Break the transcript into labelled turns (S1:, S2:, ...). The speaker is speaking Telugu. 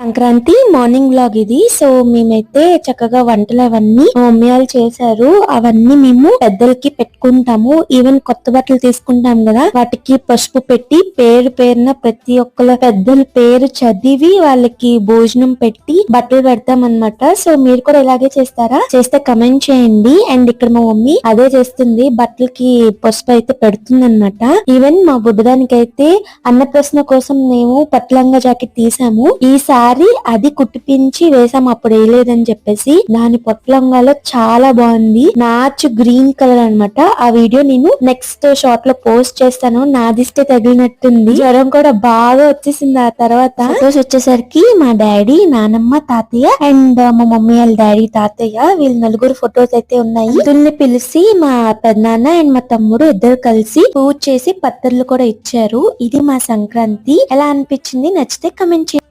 S1: సంక్రాంతి మార్నింగ్ బ్లాగ్ ఇది. సో మేమైతే చక్కగా వంటలు అవన్నీ మా మమ్మీ వాళ్ళు చేశారు. అవన్నీ మేము పెద్దలకి పెట్టుకుంటాము. ఈవెన్ కొత్త బట్టలు తీసుకుంటాం కదా వాటికి పసుపు పెట్టి పేరు పేరున ప్రతి ఒక్కల పెద్దల పేరు చదివి వాళ్ళకి భోజనం పెట్టి బట్టలు పెడతాం అన్నమాట సో మీరు కూడా ఇలాగే చేస్తారా? చేస్తే కమెంట్ చేయండి. అండ్ ఇక్కడ మా మమ్మీ అదే చేస్తుంది. బట్టలకి పసుపు అయితే పెడుతుంది అనమాట ఈవెన్ మా బుడ్డదానికి అయితే అన్నప్రశ్న కోసం మేము పట్లంగా జాకెట్ తీసాము. ఈసారి అది కుట్టిపించి వేసాం అప్పుడు వేయలేదని చెప్పేసి. దాని పొట్లంగాలో చాలా బాగుంది. నాచ్ గ్రీన్ కలర్ అన్నమాట. ఆ వీడియో నేను నెక్స్ట్ షార్ట్లో పోస్ట్ చేస్తాను. నాదిస్తే తగిలినట్టుంది. జ్వరం కూడా బాగా వచ్చేసింది ఆ తర్వాత. ఫొటోస్ వచ్చేసరికి మా డాడీ నానమ్మ తాతయ్య అండ్ మా మమ్మీ వాళ్ళ డాడీ తాతయ్య వీళ్ళు నలుగురు ఫొటోస్ అయితే ఉన్నాయి. ఇద్దరిని పిలిచి మా పెద్దనాన్న అండ్ మా తమ్ముడు ఇద్దరు కలిసి పూజ చేసి పత్రలు కూడా ఇచ్చారు. ఇది మా సంక్రాంతి. ఎలా అనిపించింది? నచ్చితే కమెంట్ చేయండి.